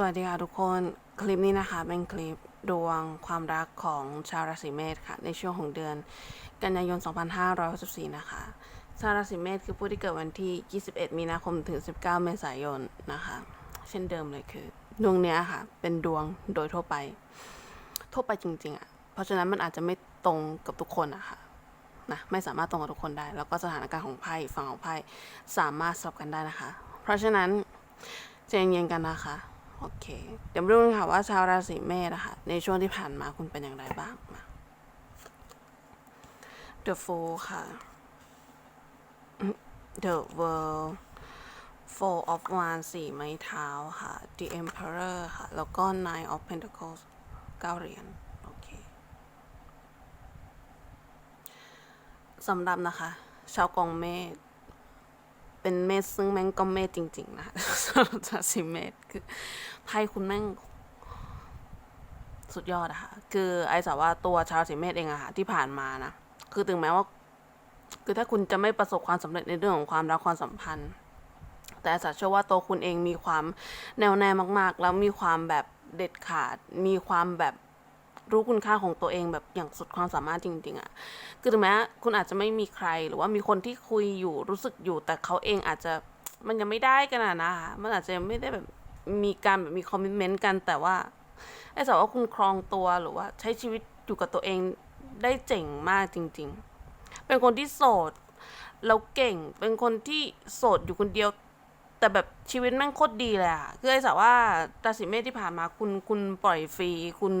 สวัสดีค่ะทุกคนคลิปนี้นะคะเป็นคลิปดวงความรักของชาวราศีเมษค่ะ ในช่วงของเดือน กันยายน 2564 นะคะ ชาวราศีเมษคือผู้ที่เกิดวันที่ 21 มีนาคมถึง 19 เมษายนนะคะ เช่นเดิมเลยคือ ดวงเนี้ยค่ะ เป็นดวงโดยทั่วไป ทั่วไปจริงๆอะ่ะ เพราะฉะนั้นมันอาจจะไม่ตรงกับทุกคนอะค่ะนะไม่สามารถตรงกับทุกคนได้ แล้วก็สถานการณ์ของไพ่ฝั่งของไพ่สามารถสลับกันได้นะคะ เพราะฉะนั้นใจเย็นๆกันนะคะ โอเค เดี๋ยวมาดูกันค่ะว่าชาวราศีเมษนะคะในช่วงที่ผ่านมาคุณเป็นอย่างไรบ้างมา The Fool ค่ะ The World Four of Wands สี่ไม้เท้าค่ะ The Emperor ค่ะ แล้วก็ Nine of Pentacles เก้าเหรียญโอเคสำหรับนะคะ ชาวกองเมษ เป็นเมษซึ่งแม่งก็เมษจริง ๆ นะคะสำหรับราศีเมษคือไพ่คุณแม่งสุดยอดอะค่ะ คือไอ้สาว่าตัวชาวราศีเมษเองอะค่ะที่ผ่านมานะ คือถึงแม้ว่า คือถ้าคุณจะไม่ประสบความสำเร็จในเรื่องของความรักความสัมพันธ์ แต่อาจารย์เชื่อว่าตัวคุณเองมีความแน่วแน่มาก ๆ แล้วมีความแบบเด็ดขาด มีความแบบ รู้คุณค่าของตัวเองแบบอย่างสุดความสามารถจริง ๆอะคือถึงแม้คุณอาจจะไม่มีใครหรือว่ามีคนที่คุยอยู่รู้สึกอยู่ แต่เขาเองอาจจะมันยังไม่ได้กันนะคะมันอาจจะยังไม่ได้แบบมีการแบบมีคอมมิชเมนต์กันแต่ว่าไอ้สาวว่าคุณครองตัวหรือว่าใช้ชีวิตอยู่กับตัวเองได้เจ๋งมากจริง ๆ เป็นคนที่โสดแล้วเก่ง เป็นคนที่โสดอยู่คนเดียวแต่แบบชีวิตแม่งโคตรดีเลยอะคือไอ้สาวว่าราศีเมษที่ผ่านมาคุณคุณปล่อยฟรี คุณ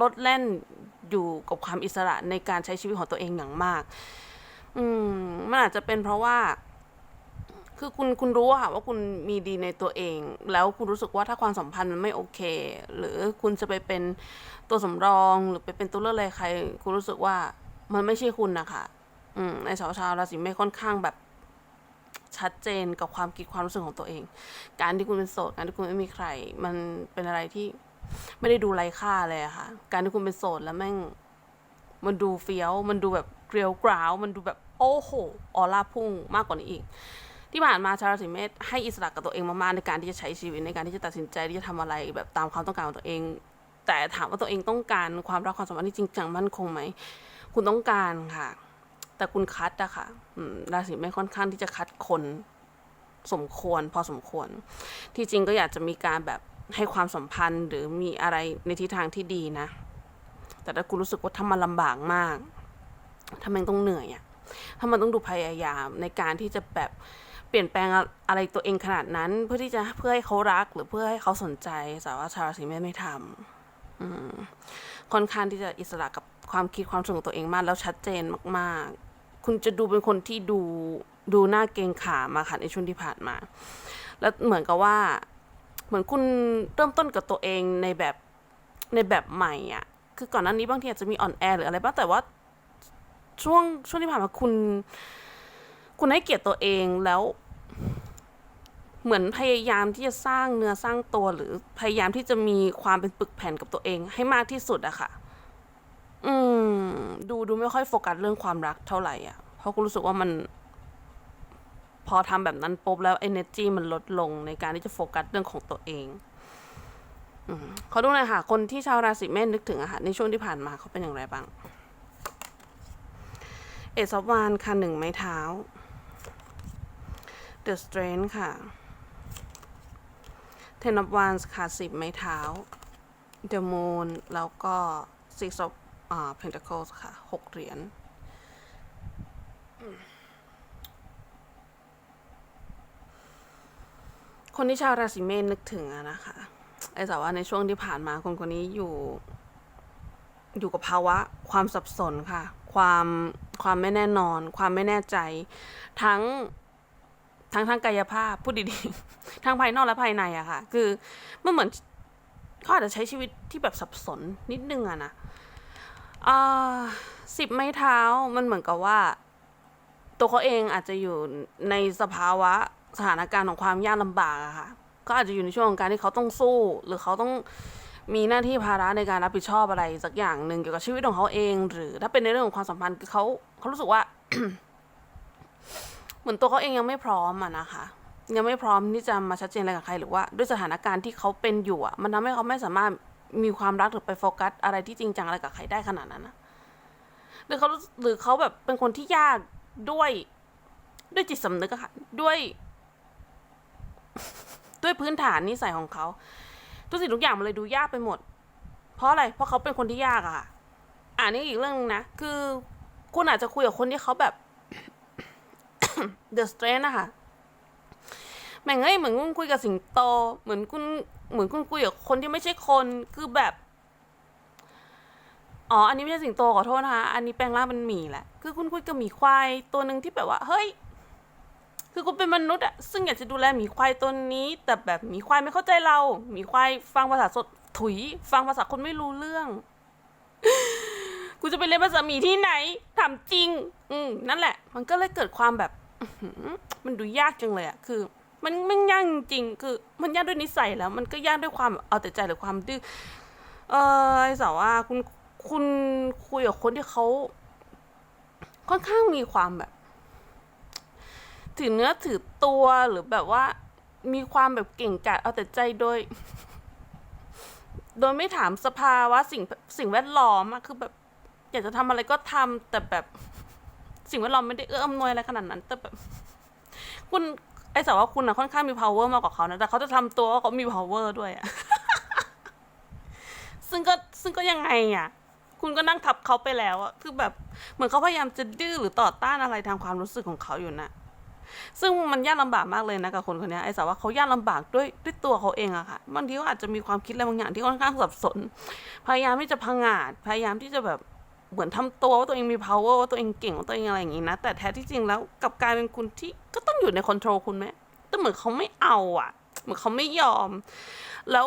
ลดแล่นอยู่กับความอิสระในการใช้ชีวิตของตัวเองอย่างมาก อืม มันอาจจะเป็นเพราะว่า คือคุณคุณรู้ค่ะว่าคุณมีดีในตัวเอง แล้วคุณรู้สึกว่าถ้าความสัมพันธ์มันไม่โอเค หรือคุณจะไปเป็นตัวสำรองหรือไปเป็นตัวเลือกอะไรใคร คุณรู้สึกว่ามันไม่ใช่คุณนะคะอืมในสาวชาวราศีเมษค่อนข้างแบบชัดเจนกับความคิดความรู้สึกของตัวเอง การที่คุณเป็นโสดการที่คุณไม่มีใคร มันเป็นอะไรที่ ไม่ได้ดูไร้ค่าเลยอะค่ะ การที่คุณเป็นโสดแล้วแม่ง มันดูเฟี้ยว มันดูแบบเกลียวกราว มันดูแบบโอ้โหออร่าพุ่งมากกว่านี้อีก ที่ผ่านมาชาวราศีเมษให้อิสระกับตัวเองมากๆในการที่จะใช้ชีวิตในการที่จะตัดสินใจที่จะทำอะไรแบบตามความต้องการของตัวเอง แต่ถามว่าตัวเองต้องการความรักความสัมพันธ์ที่จริงจังมั่นคงไหมคุณต้องการค่ะ แต่คุณคัดอะค่ะราศีเมษค่อนข้างที่จะคัดคนสมควร พอสมควร ที่จริงก็อยากจะมีการแบบ ให้ความสัมพันธ์หรือมีอะไรในทิศทางที่ดีนะ แต่ถ้าคุณรู้สึกว่าถ้ามันลำบากมากถ้ามันต้องเหนื่อยอะถ้ามันต้องดูพยายามในการที่จะแบบเปลี่ยนแปลงอะไรตัวเองขนาดนั้น เพื่อที่จะเพื่อให้เขารักหรือเพื่อให้เขาสนใจแต่ว่าชาวราศีเมษไม่ทำค่อนข้างที่จะอิสระกับความคิดความรู้สึกของตัวเองมากแล้วชัดเจนมาก ๆ คุณจะดูเป็นคนที่ดูดูหน้าเกงขามาค่ะในช่วงที่ผ่านมา แล้วเหมือนกับว่า เหมือนคุณเริ่มต้นกับตัวเองในแบบในแบบใหม่อะ คือก่อนหน้านี้บางทีอาจจะมีอ่อนแอหรืออะไรบ้างแต่ว่าช่วงช่วงที่ผ่านมาคุณ คุณให้เกียรติตัวเองแล้ว เหมือนพยายามที่จะสร้างเนื้อสร้างตัวหรือพยายามที่จะมีความเป็นปึกแผ่นกับตัวเอง ให้มากที่สุดอะค่ะ อืม ดูดูไม่ค่อยโฟกัสเรื่องความรักเท่าไหร่อะเพราะคุณรู้สึกว่ามัน พอทำแบบนั้นปุ๊บแล้ว energy มันลดลงในการที่จะโฟกัสเรื่องของตัวเองอขอดูหน่อยค่ะ คนที่ชาวราศีเมษนึกถึงอะค่ะในช่วงที่ผ่านมาเขาเป็นอย่างไรบ้าง เอซอฟวานค่ะหนึ่งไม้เท้า The Strength ค่ะ Ten of Wands ค่ะสิบไม้เท้า The Moon แล้วก็ Six of อ่า Pentacles ค่ะหกเหรียญ คนที่ชาวราศีเมษนึกถึงอะนะคะไอ้แต่ว่าในช่วงที่ผ่านมาคนคนนี้อยู่ อยู่กับภาวะ ความสับสนค่ะ ความความไม่แน่นอน ความไม่แน่ใจ ทั้งทั้งทางกายภาพพูดดีๆทั้งภายนอกและภายในอะค่ะ คือมันเหมือนเขาอาจจะใช้ชีวิตที่แบบสับสนนิดนึงอะนะอ่าสิบไม้เท้ามันเหมือนกับว่า ตัวเขาเองอาจจะอยู่ในสภาวะ สถานการณ์ของความยากลำบากอะค่ะก็อาจจะอยู่ในช่วงของการที่เขาต้องสู้ หรือเขาต้องมีหน้าที่ภาระในการรับผิดชอบอะไรสักอย่างหนึ่งเกี่ยวกับชีวิตของเขาเอง หรือถ้าเป็นในเรื่องของความสัมพันธ์คือเขาเขารู้สึกว่า เหมือนตัวเขาเองยังไม่พร้อมอะนะคะ ยังไม่พร้อมที่จะมาชัดเจนอะไรกับใครหรือว่า ด้วยสถานการณ์ที่เขาเป็นอยู่อะมันทำให้เขาไม่สามารถมีความรักหรือไปโฟกัส อะไรที่จริงจังอะไรกับใครได้ขนาดนั้นนะหรือเขาหรือเขาแบบเป็นคนที่ยากด้วยด้วยจิตสำนึกอะค่ะด้วย ด้วยพื้นฐานนิสัยของเขาทุกสิ่งทุกอย่างมันเลยดูยากไปหมด เพราะอะไร เพราะเขาเป็นคนที่ยากอะค่ะอ่านี่อีกเรื่องนึงนะ คือ คุณอาจจะคุยกับคนที่เขาแบบ The Strength นะคะแม่งเอ้ยเหมือนคุณคุยกับสิงโต เหมือนคุณเหมือนคุณคุยกับคนที่ไม่ใช่คน คือแบบ อ๋อ อันนี้ไม่ใช่สิงโตขอโทษนะคะ อันนี้แปลงร่างเป็นหมีแหละ คือคุณคุยกับหมีควายตัวหนึ่งที่แบบว่า เฮ้ย คือคุณเป็นมนุษย์อะซึ่งอยากจะดูแลหมีควายตัวนี้ แต่แบบหมีควายไม่เข้าใจเราหมีควายฟังภาษาสดถุย ฟังภาษาคนไม่รู้เรื่อง กูจะไปเรียนภาษาหมีที่ไหนถามจริง อืมนั่นแหละ มันก็เลยเกิดความแบบมันดูยากจังเลยอะคือ มันมันยากจริงคือ มันยากด้วยนิสัยแล้ว มันก็ยากด้วยความเอาแต่ใจหรือความดื้อเออไอสาวว่าคุณคุณคุยกับคนที่เขาค่อนข้างมีความแบบ ถือเนื้อถือตัวหรือแบบว่า มีความแบบเก่งกาจเอาแต่ใจโดย โดยไม่ถามสภาวะสิ่งสิ่งแวดล้อมอะคือแบบ อยากจะทำอะไรก็ทำแต่แบบสิ่งแวดล้อมไม่ได้เอื้ออำนวยอะไรขนาดนั้น แต่แบบ คุณไอ้สาวว่าคุณอะค่อนข้างมี power มากกว่าเขานะ แต่เขาจะทำตัวว่าเขามี power ด้วยอะซึ่งก็ซึ่งก็ยังไงอะคุณก็นั่งทับเขาไปแล้วอะคือแบบ เหมือนเขาพยายามจะดื้อหรือต่อต้านอะไรทางความรู้สึกของเขาอยู่นะ ซึ่งมันยากลำบากมากเลยนะกับคนคนนี้ไอ้สาวว่าเขายากลำบากด้วยด้วยตัวเขาเองอะค่ะบางทีเขาอาจจะมีความคิดอะไรบางอย่างที่ค่อนข้างสับสน พยายามที่จะพังอาจพยายามที่จะแบบเหมือนทำตัวว่าตัวเองมี power ว่าตัวเองเก่งว่าตัวเองอะไรอย่างงี้นะ แต่แท้ที่จริงแล้วกับกลายเป็นคุณที่ก็ต้องอยู่ในคอนโทรลคุณไหมแต่เหมือนเขาไม่เอาอะเหมือนเขาไม่ยอม แล้ว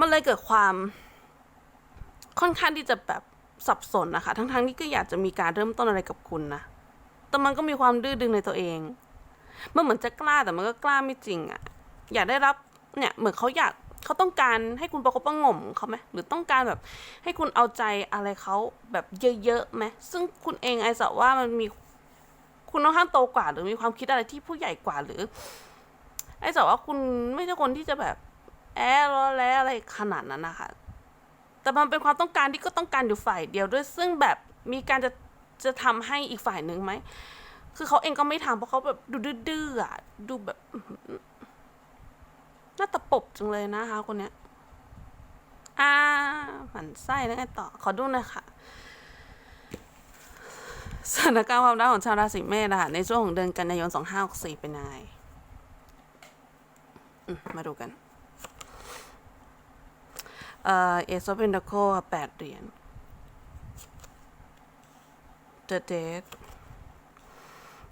มันเลยเกิดความค่อนข้างที่จะแบบ สับสนนะคะ ทั้งๆที่ก็อยากจะมีการเริ่มต้นอะไรกับคุณนะ แต่มันก็มีความดื้อดึงในตัวเอง มันเหมือนจะกล้าแต่มันก็กล้าไม่จริงอะอยากได้รับเนี่ยเหมือนเขาอยากเขาต้องการให้คุณประคบประงมเขาไหมหรือต้องการแบบให้คุณเอาใจอะไรเขาแบบเยอะๆไหมซึ่งคุณเองไอสะว่ามันมีคุณค่อนข้างโตกว่า หรือมีความคิดอะไรที่ผู้ใหญ่กว่าหรือ ไอ้สะว่าคุณไม่ใช่คนที่จะแบบแอะล้อแล้อะไรขนาดนั้นนะคะ แต่มันเป็นความต้องการที่ก็ต้องการอยู่ฝ่ายเดียวด้วย ซึ่งแบบมีการจะจะทำให้อีกฝ่ายหนึ่งไหม คือเขาเองก็ไม่ทำเพราะเขาแบบดูดื้อๆอะ ดูแบบน่าตะปบจังเลยนะคะ คนเนี้ย อ่าหมันไส้แล้วไงต่อ ขอดูหน่อยค่ะสถานการณ์ความรักของชาวราศีเมษนะคะในช่วงของเดือนกันยายน 2564 เป็นยังไงมาดูกัน เอ่อเอซอฟเพนดาโคแปดเหรียญ The Death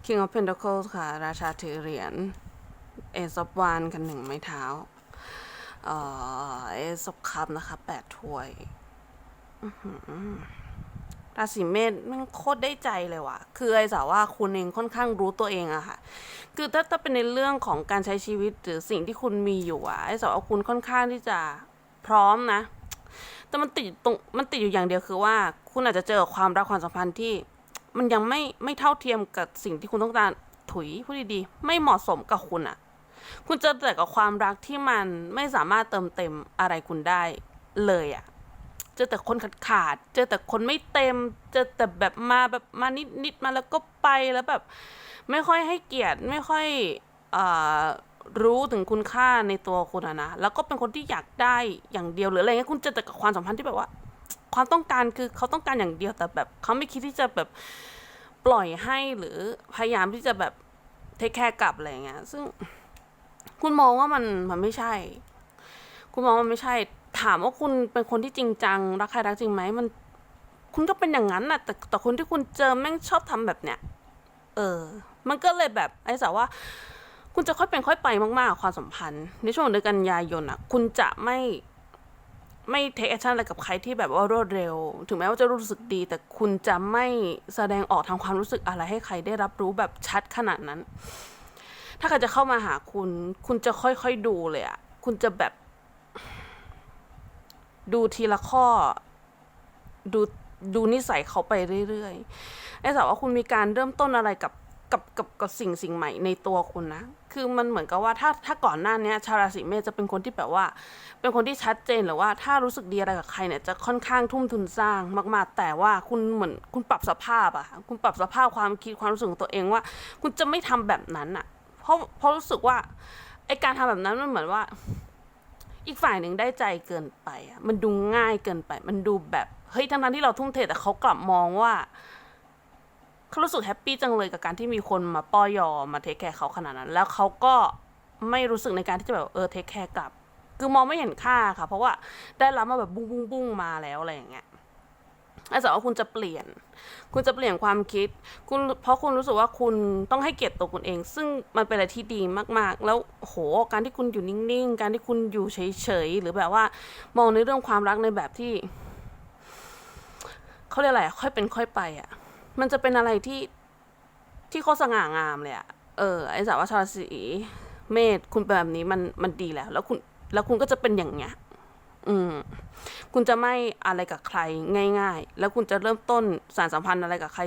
King of Pentacles ค่ะ ราชาถือเหรียญ Ace of Wands กันหนึ่งไม้เท้า เอ่อ Ace of Cup นะคะแปดถ้วยราศีเมษมันโคตรได้ใจเลยว่ะ คือไอ้สาวว่าคุณเองค่อนข้างรู้ตัวเองอะค่ะ คือถ้าถ้าเป็นในเรื่องของการใช้ชีวิตหรือสิ่งที่คุณมีอยู่อะไอ้สาวว่าคุณค่อนข้างที่จะ พร้อมนะ แต่มันติดตรงมันติดอยู่อย่างเดียวคือว่า คุณอาจจะเจอความรักความสัมพันธ์ที่ มันยังไม่ไม่เท่าเทียมกับสิ่งที่คุณต้องการถุยพูดดีๆไม่เหมาะสมกับคุณอะคุณเจอแต่กับความรักที่มันไม่สามารถเติมเต็มอะไรคุณได้เลยอะเจอแต่คนขาดขาด เจอแต่คนไม่เต็ม เจอแต่แบบมาแบบมานิดนิดๆมาแล้วก็ไปแล้วแบบ ไม่ค่อยให้เกียรติไม่ค่อยเอ่อ รู้ถึงคุณค่าในตัวคุณอะนะแล้วก็เป็นคนที่อยากได้อย่างเดียวหรืออะไรเงี้ยคุณเจอแต่กับความสัมพันธ์ที่แบบว่า ความต้องการคือเขาต้องการอย่างเดียวแต่แบบเขาไม่คิดที่จะแบบปล่อยให้หรือพยายามที่จะแบบเทคแคร์กลับอะไรเงี้ยซึ่งคุณมองว่ามันมันไม่ใช่ คุณมองว่ามันไม่ใช่ ถามว่าคุณเป็นคนที่จริงจังรักใครรักจริงไหมมัน คุณก็เป็นอย่างนั้นน่ะ แต่แต่คนที่คุณเจอแม่งชอบทำแบบเนี้ยเออ มันก็เลยแบบไอ้สาวว่า คุณจะค่อยเป็นค่อยไปมากๆกับความสัมพันธ์ ในช่วงเดือนกันยายนอะคุณจะไม่ไม่เทคแอคชั่นอะไรกับใครที่แบบว่ารวดเร็ว ถึงแม้ว่าจะรู้สึกดี แต่คุณจะไม่แสดงออกทางความรู้สึกอะไรให้ใครได้รับรู้แบบชัดขนาดนั้น ถ้าใครจะเข้ามาหาคุณ คุณจะค่อยๆดูเลยอะคุณจะแบบ ดูทีละข้อ ดูดูนิสัยเขาไปเรื่อยๆไอ้สาวว่าคุณมีการเริ่มต้นอะไรกับ กับกับกับสิ่งสิ่งใหม่ในตัวคุณนะ คือมันเหมือนกับว่าถ้าถ้าก่อนหน้านี้ชาวราศีเมษจะเป็นคนที่แบบว่า เป็นคนที่ชัดเจนหรือว่าถ้ารู้สึกดีอะไรกับใครเนี่ยจะค่อนข้างทุ่มทุนสร้างมากๆ แต่ว่าคุณเหมือนคุณปรับสภาพอะคุณปรับสภาพความคิดความรู้สึกของตัวเองว่า คุณจะไม่ทำแบบนั้นอะเพราะเพราะรู้สึกว่าไอการทำแบบนั้นมันเหมือนว่า อีกฝ่ายหนึ่งได้ใจเกินไปอะมันดูง่ายเกินไป มันดูแบบเฮ้ยทั้งนั้นที่เราทุ่มเทแต่เขากลับมองว่า เขารู้สึกแฮปปี้จังเลยกับการที่มีคนมาป้อยอมาเทคแคร์เขาขนาดนั้น แล้วเขาก็ไม่รู้สึกในการที่จะแบบเออเทคแคร์กลับ คือมองไม่เห็นค่าค่ะ เพราะว่าได้รับมาแบบบุ้งบุ้งบุ้งมาแล้วอะไรอย่างเงี้ยแต่สำหรับว่าคุณจะเปลี่ยน คุณจะเปลี่ยนความคิด คุณเพราะคุณรู้สึกว่าคุณต้องให้เกียรติตัวคุณเอง ซึ่งมันเป็นอะไรที่ดีมาก ๆ แล้วโหการที่คุณอยู่นิ่ง ๆ การที่คุณอยู่เฉย ๆ หรือแบบว่า มองในเรื่องความรักในแบบที่เขาเรียกอะไรอะค่อยเป็นค่อยไปอะ มันจะเป็นอะไรที่ที่โคตรสง่างามเลยอะเออ ไอสาวว่าชาวราศีเมษคุณเป็นแบบนี้มันมันดีแล้ว แล้วคุณแล้วคุณก็จะเป็นอย่างเงี้ย อืม คุณจะไม่อะไรกับใครง่าย ๆ แล้วคุณจะเริ่มต้นสารสัมพันธ์อะไรกับใคร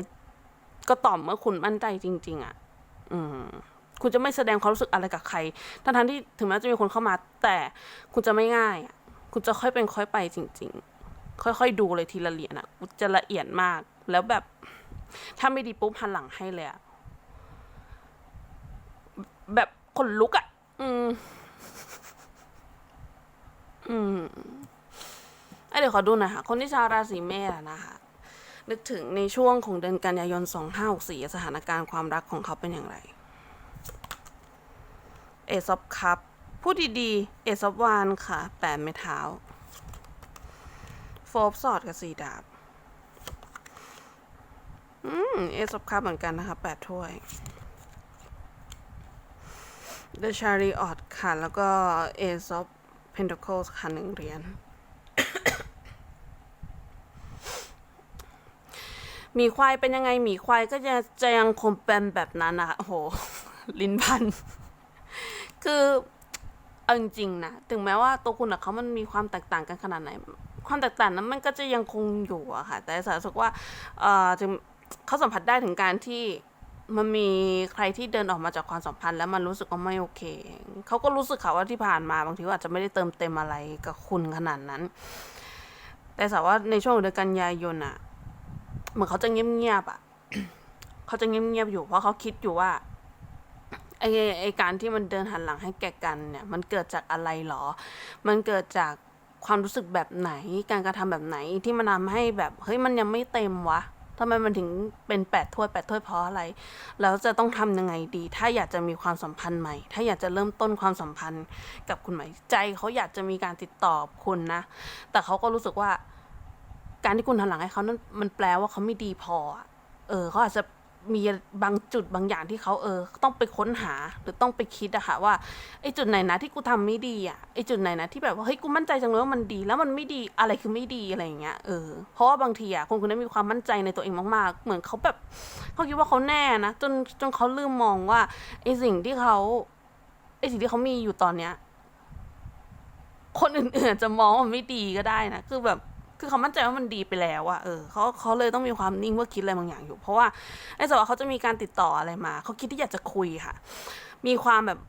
ก็ต่อมเมื่อคุณมั่นใจจริง ๆอะ อืม คุณจะไม่แสดงความรู้สึกอะไรกับใคร ทั้งๆที่ถึงแม้จะมีคนเข้ามา แต่คุณจะไม่ง่าย คุณจะค่อยเป็นค่อยไปจริง ๆ ค่อยๆดูเลยทีละเหรียญอะจะละเอียดมาก แล้วแบบ ถ้าไม่ดีปุ๊บหันหลังให้เลยอะแบบขนลุกอะอืม อืมไอเดี๋ยวขอดูหน่อยค่ะ คนที่ชาวราศีเมษนะคะนึกถึงในช่วงของเดือนกันยายน 2564 สถานการณ์ความรักของเขาเป็นอย่างไร เอซอบคัพพูดดีๆ เอซอบวานค่ะ แปดไม้เท้า โฟบสอดกับสีดาบ อืมเอซอบคัพเหมือนกันนะคะแปดถ้วย The Chariot ค่ะ แล้วก็ Ace of Pentacles ค่ะหนึ่งเหรียญหมีควายเป็นยังไงหมีควายก็จะจะยังคงเป็นแบบนั้นนะคะโห ลิ้นพัน คือเอาจริงๆนะ ถึงแม้ว่าตัวคุณกับเขามันมีความแตกต่างกันขนาดไหน ความแตกต่างนั้นมันก็จะยังคงอยู่อะค่ะ แต่สารสึกว่า เอ่อถึง เขาสัมผัสได้ถึงการที่มันมีใครที่เดินออกมาจากความสัมพันธ์แล้วมันรู้สึกว่าไม่โอเค เขาก็รู้สึกค่ะว่าที่ผ่านมาบางทีอาจจะไม่ได้เติมเต็มอะไรกับคุณขนาดนั้น แต่สาว่าในช่วงเดือนกันยายนอะเหมือนเขาจะเงียบๆอะเขาจะเงียบๆอยู่เพราะเขาคิดอยู่ว่าไอ้ไอการที่มันเดินหันหลังให้แก่กันเนี่ย มันเกิดจากอะไรหรอ มันเกิดจากความรู้สึกแบบไหน การกระทำแบบไหนที่มันทำให้แบบเฮ้ยมันยังไม่เต็มวะ ทำไมมันถึงเป็นแปดถ้วยแปดถ้วยเพราะอะไร แล้วจะต้องทำยังไงดี ถ้าอยากจะมีความสัมพันธ์ใหม่ ถ้าอยากจะเริ่มต้นความสัมพันธ์กับคุณใหม่ ใจเขาอยากจะมีการติดต่อคุณนะ แต่เขาก็รู้สึกว่า การที่คุณหันหลังให้เขานั้นมันแปลว่าเขาไม่ดีพอ เออเขาอาจจะ มีบางจุดบางอย่างที่เขาเออ ต้องไปค้นหาหรือต้องไปคิดอะค่ะว่าไอ้จุดไหนนะที่กูทำไม่ดีอะไอ้จุดไหนนะที่แบบว่าเฮ้ยกูมั่นใจจังเลยว่ามันดี แล้วมันไม่ดีอะไรคือไม่ดีอะไรอย่างเงี้ยเออเพราะว่าบางทีอะคนคนนั้นมีความมั่นใจในตัวเองมากๆ เหมือนเขาแบบเขาคิดว่าเขาแน่นะจนจนเขาลืมมองว่าไอ้สิ่งที่เขาไอ้สิ่งที่เขามีอยู่ตอนเนี้ยคนอื่นๆจะมองว่าไม่ดีก็ได้นะคือแบบ คือเขามั่นใจว่ามันดีไปแล้วอะเออเขาเขาเลยต้องมีความนิ่งเพื่อคิดอะไรบางอย่างอยู่ เพราะว่าไอ้สาวเขาจะมีการติดต่ออะไรมาเขาคิดที่อยากจะคุยค่ะ มีความแบบ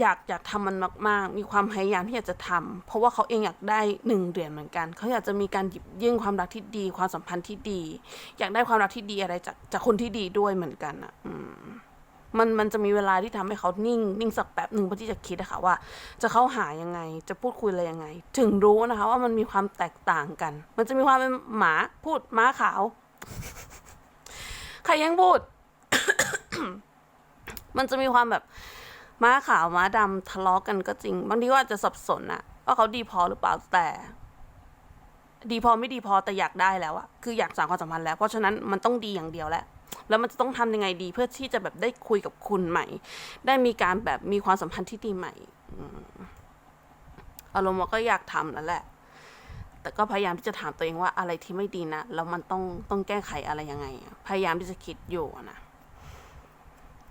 อยากอยากทำมันมาก ๆ มีความพยายามที่อยากจะทำเพราะว่าเขาเองอยากได้หนึ่งเหรียญเหมือนกัน เขาอยากจะมีการหยิบยื่นความรักที่ดี ความสัมพันธ์ที่ดี อยากได้ความรักที่ดีอะไรจากจากคนที่ดีด้วยเหมือนกันอะอืม มันมันจะมีเวลาที่ทำให้เขานิ่ง นิ่งสักแป๊บหนึ่งเพื่อที่จะคิดอะคะว่า จะเข้าหายังไง จะพูดคุยอะไรยังไง ถึงรู้นะคะว่ามันมีความแตกต่างกัน มันจะมีความเป็นหมาพูดม้าขาวใครยังพูด มันจะมีความแบบม้าขาวม้าดำทะเลาะกันก็จริง บางทีก็อาจจะสับสนอะว่าเขาดีพอหรือเปล่าแต่ ดีพอไม่ดีพอแต่อยากได้แล้วอะคืออยากสานความสัมพันธ์แล้ว เพราะฉะนั้นมันต้องดีอย่างเดียวแหละ แล้วมันจะต้องทำยังไงดีเพื่อที่จะแบบได้คุยกับคุณใหม่ ได้มีการแบบมีความสัมพันธ์ที่ดีใหม่อารมณ์ว่าก็อยากทำแล้วแหละ แต่ก็พยายามที่จะถามตัวเองว่าอะไรที่ไม่ดีนะ แล้วมันต้องต้องแก้ไขอะไรยังไง พยายามที่จะคิดอยู่นะ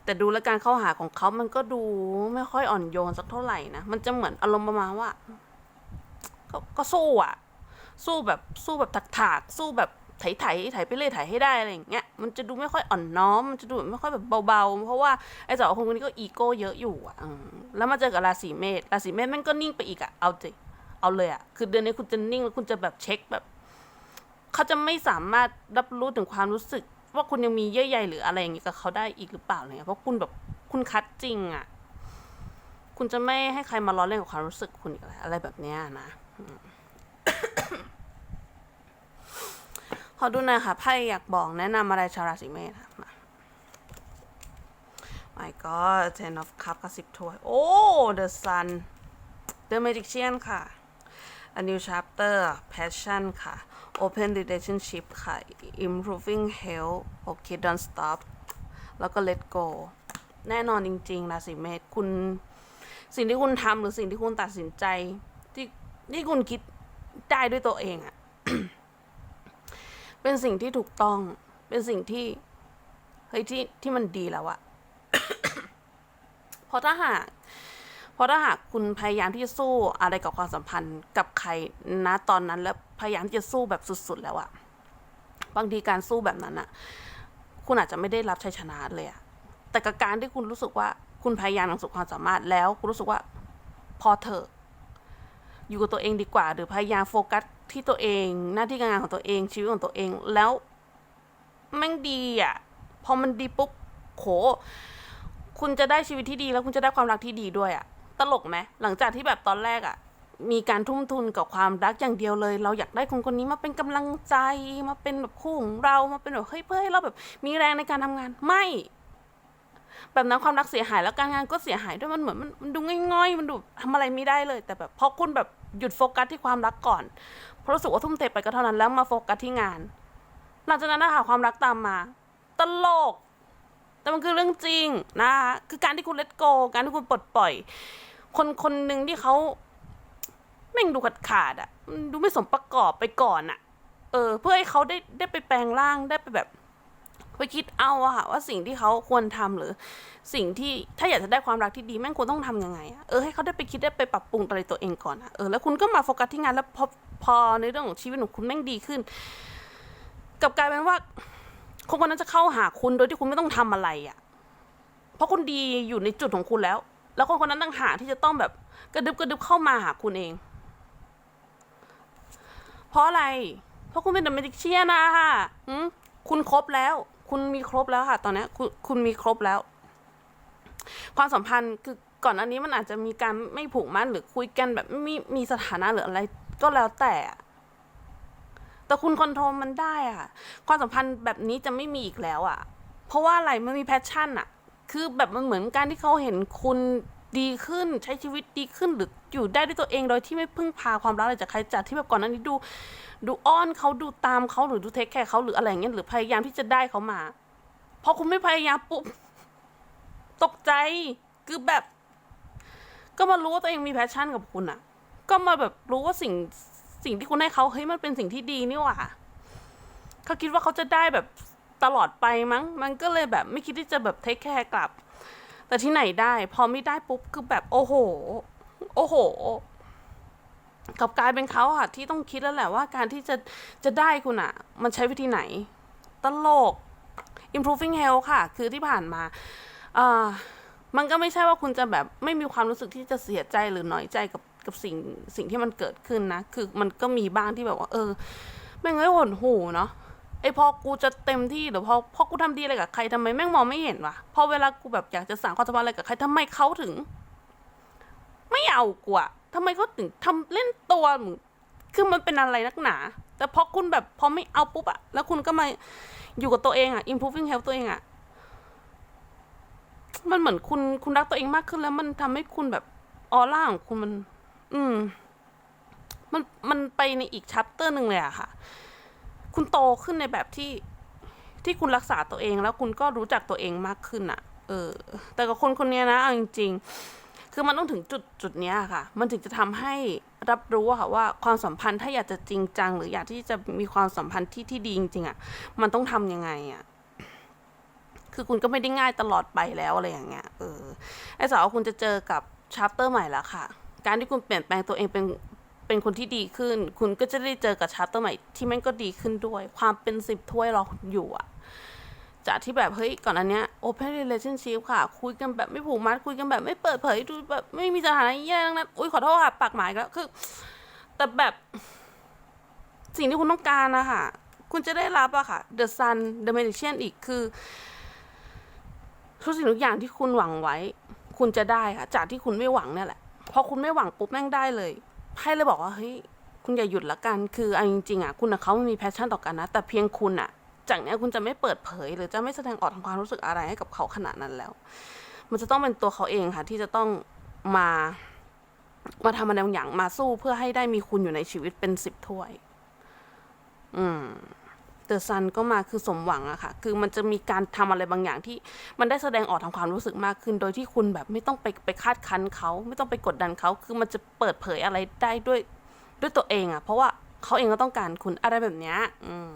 แต่ดูแล้วการเข้าหาของเขามันก็ดูไม่ค่อยอ่อนโยนสักเท่าไหร่นะ มันจะเหมือนอารมณ์ประมาณว่า ก็สู้อะสู้แบบสู้แบบถากๆ สู้แบบ ไถไถไถไปเรื่อยไถให้ได้อะไรอย่างเงี้ยมันจะดูไม่ค่อยอ่อนน้อมมันจะดูไม่ค่อยแบบเบาๆ เพราะว่าไอ้สาวคนนี้ก็อีโก้เยอะอยู่อะแล้วมาเจอกับราศีเมษราศีเมษม่งก็นิ่งไปอีกอะเอาจิเอาเลยอะคือเดือนนี้คุณจะนิ่งแล้วคุณจะแบบเช็คแบบเขาจะไม่สามารถรับรู้ถึงความรู้สึก ว่าคุณยังมีเยื่อใยหรืออะไรอย่างเงี้ยกับเขาได้อีกหรือเปล่าเงี้ยเพราะคุณแบบคุณคัดจริงอะคุณจะไม่ให้ใครมาล้อเล่นกับความรู้สึกคุณอีกแล้วอะไรแบบเนี้ยนะอืม ขอดูหน่อยค่ะไพ่อยากบอกแนะนำอะไรชาวราศีเมษค่ะมา my god ten of Cups กับสิบถ้วย โอ้ the sun the magician ค่ะ a new chapter passion ค่ะ open relationship ค่ะ improving health okay don't stop แล้วก็ let go แน่นอนจริงๆราศีเมษคุณสิ่งที่คุณทำหรือสิ่งที่คุณตัดสินใจ ที่ที่คุณคิดได้ด้วยตัวเองอะ เป็นสิ่งที่ถูกต้อง เป็นสิ่งที่เฮ้ยที่ที่มันดีแล้วอะเพราะถ้าหากเพราะถ้าหากคุณพยายามที่จะสู้อะไรกับความสัมพันธ์กับใครนะตอนนั้น แล้วพยายามที่จะสู้แบบสุด ๆ แล้วอะบางทีการสู้แบบนั้นอะคุณอาจจะไม่ได้รับชัยชนะเลยอะแต่กับการที่คุณรู้สึกว่าคุณพยายามอย่างสุดความสามารถแล้ว คุณรู้สึกว่าพอเถอะอยู่กับตัวเองดีกว่า หรือพยายามโฟกัส ที่ตัวเองหน้าที่การงานของตัวเองชีวิตของตัวเองแล้วแม่งดีอะ พอมันดีปุ๊บโขคุณจะได้ชีวิตที่ดีแล้วคุณจะได้ความรักที่ดีด้วยอะ ตลกไหมหลังจากที่แบบตอนแรกอะ มีการทุ่มทุนกับความรักอย่างเดียวเลย เราอยากได้คนคนนี้มาเป็นกำลังใจมาเป็นแบบคู่ของเรามาเป็นแบบเฮ้ยเพื่อให้เราแบบ มีแรงในการทำงานไม่ แบบนั้นความรักเสียหายแล้วการงานก็เสียหายด้วยมันเหมือนมันมันดูง่อยๆ มันดูทำอะไรไม่ได้เลย แต่แบบพอคุณแบบหยุดโฟกัสที่ความรักก่อน เพราะรู้สึกว่าทุ่มเทไปก็เท่านั้นแล้วมาโฟกัสที่งาน หลังจากนั้นนะคะความรักตามมา ตลก แต่มันคือเรื่องจริงนะคะคือการที่คุณเลตโก การที่คุณปลดปล่อย คนคนหนึ่งที่เขาแม่งดูขาดขาดอะดูไม่สมประกอบไปก่อนอะเออ เพื่อให้เขาได้ได้ไปแปลงร่างได้ไปแบบ ไปคิดเอาอะค่ะว่าสิ่งที่เขาควรทำหรือ สิ่งที่ถ้าอยากจะได้ความรักที่ดีแม่งควรต้องทำยังไงอะเออให้เขาได้ไปคิดได้ไปปรับปรุงอะไรตัวเองก่อนอะเออแล้วคุณก็มาโฟกัสที่งานแล้วพอพอในเรื่องของชีวิตของคุณแม่งดีขึ้นกับกลายเป็นว่าคนคนนั้นจะเข้าหาคุณโดยที่คุณไม่ต้องทำอะไรอะเพราะคุณดีอยู่ในจุดของคุณแล้ว แล้วคนคนนั้นต่างหากที่จะต้องแบบกระดึบกระดึบเข้ามาหาคุณเอง เพราะอะไร เพราะคุณเป็นเดอะเมดิเชียนะค่ะคุณครบแล้ว คุณมีครบแล้วค่ะ ตอนนี้คุณคุณมีครบแล้ว ความสัมพันธ์คือก่อนอันนี้มันอาจจะมีการไม่ผูกมัดหรือคุยกันแบบไม่มีมีสถานะหรืออะไร ก็แล้วแต่ แต่คุณคอนโทรลมันได้อะค่ะความสัมพันธ์แบบนี้จะไม่มีอีกแล้วอะเพราะว่าอะไรมันมีแพชชั่นอะคือแบบมันเหมือนการที่เขาเห็นคุณ ดีขึ้นใช้ชีวิตดีขึ้นหรืออยู่ได้ด้วยตัวเองโดยที่ไม่พึ่งพาความรักอะไรจากใครจากที่แบบก่อนหน้านี้ดู ดูอ้อนเขาดูตามเขาหรือดูเทคแคร์เขาหรืออะไรอย่างเงี้ยหรือพยายามที่จะได้เขามาพอคุณไม่พยายามปุ๊บตกใจคือแบบ ก็มารู้ว่าตัวเองมีแพชชั่นกับคุณอะก็มาแบบรู้ว่าสิ่งสิ่งที่คุณให้เขาเฮ้ยมันเป็นสิ่งที่ดีนี่หว่าเขาคิดว่าเขาจะได้แบบตลอดไปมั้ง มันก็เลยแบบไม่คิดที่จะแบบเทคแคร์กลับ แต่ที่ไหนได้ พอไม่ได้ปุ๊บคือแบบโอ้โห โอ้โหกับกลายเป็นเขาอะที่ต้องคิดแล้วแหละว่าการที่จะจะได้คุณอะมันใช้วิธีไหน ตลก improving health ค่ะ คือที่ผ่านมาอ่ามันก็ไม่ใช่ว่าคุณจะแบบไม่มีความรู้สึกที่จะเสียใจหรือน้อยใจกับกับสิ่งสิ่งที่มันเกิดขึ้นนะ คือมันก็มีบ้างที่แบบว่า เออแม่งเอ้ยหดหูเนาะ ไอพอกูจะเต็มที่หรือพอพอกูทำดีอะไรกับใครทำไมแม่งมองไม่เห็นวะพอเวลากูแบบอยากจะสั่งความสัมพันธ์อะไรกับใครทำไมเขาถึง ไม่เอากูอะทำไมเขาถึงทำเล่นตัวมึงคือมันเป็นอะไรนักหนา แต่พอคุณแบบพอไม่เอาปุ๊บอะแล้วคุณก็มาอยู่กับตัวเองอะ improving health ตัวเองอะมันเหมือนคุณคุณรักตัวเองมากขึ้นแล้ว มันทำให้คุณแบบออร่าของคุณมัน อืม มันมันไปในอีกชัปเตอร์หนึ่งเลยอะค่ะ คุณโตขึ้นในแบบที่ที่คุณรักษาตัวเองแล้วคุณก็รู้จักตัวเองมากขึ้นอะเออ แต่กับคนคนนี้นะเอาจริง ๆ คือมันต้องถึงจุดจุดเนี้ยค่ะ มันถึงจะทำให้รับรู้ค่ะว่าความสัมพันธ์ถ้าอยากจะจริงจัง หรืออยากที่จะมีความสัมพันธ์ที่ที่ดีจริงๆอะมันต้องทำยังไงอะคือคุณก็ไม่ได้ง่ายตลอดไปแล้วอะไรอย่างเงี้ย เออ ไอ้สาวคุณจะเจอกับชาร์เตอร์ใหม่ล้วค่ะ การที่คุณเปลี่ยนแปลงตัวเองเป็น เป็นคนที่ดีขึ้น คุณก็จะได้เจอกับชาร์เตอร์ใหม่ที่แม่งก็ดีขึ้นด้วย ความเป็นสิบถ้วยรอคุณอยู่อะจากที่แบบเฮ้ยก่อนอันเนี้ย open relationship ค่ะ คุยกันแบบไม่ผูกมัดคุยกันแบบไม่เปิดเผยดูแบบไม่มีสถานะแย่ดังนั้นอุ้ยขอโทษค่ะปากหมายแล้วคือ แต่แบบ สิ่งที่คุณต้องการนะคะคุณจะได้รับอะค่ะ the sun the magician อีกคือทุกสิ่งทุกอย่างที่คุณหวังไว้ คุณจะได้ค่ะ จากที่คุณไม่หวังเนี่ยแหละพอคุณไม่หวังปุ๊บแม่งได้เลย ไพ่เลยบอกว่าเฮ้ยคุณอย่าหยุดละกันคือเอาจริงๆอะคุณกับเขาไม่มีแพชชั่นต่อกันนะ แต่เพียงคุณอะ จากเนี้ยคุณจะไม่เปิดเผย หรือจะไม่แสดงออกทางความรู้สึกอะไรให้กับเขาขนาดนั้นแล้ว มันจะต้องเป็นตัวเขาเองค่ะ ที่จะต้องมามาทำอะไรบางอย่างมาสู้เพื่อให้ได้มีคุณอยู่ในชีวิตเป็นสิบถ้วย อืม เดอะซันก็มาคือสมหวังอะค่ะ คือมันจะมีการทำอะไรบางอย่างที่มันได้แสดงออกทางความรู้สึกมากขึ้น โดยที่คุณแบบไม่ต้องไปไปคาดคั้นเขา ไม่ต้องไปกดดันเขา คือมันจะเปิดเผยอะไรได้ด้วยด้วยตัวเองอะเพราะว่าเขาเองก็ต้องการคุณอะไรแบบเนี้ยอืม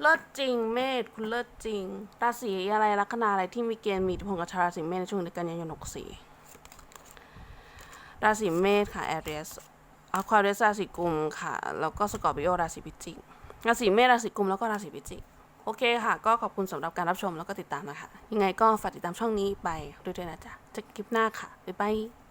เลิศจริงเมษคุณเลิศจริงราศีอะไรลัคนาอะไรที่มีเกณฑ์มีอิทธิพลกับชาวราศีเมษในช่วงเดือนกันยายนหกสี่ราศีเมษค่ะแอเรียส อควาเรสราศีกุมค่ะ แล้วก็สกอร์ปิโอราศีพิจิกราศีเมษราศีกุมแล้วก็ราศีพิจิกโอเคค่ะ ก็ขอบคุณสำหรับการรับชมแล้วก็ติดตามนะคะ ยังไงก็ฝากติดตามช่องนี้ไปด้วยนะจ๊ะจะคลิปหน้าค่ะ บ๊ายบาย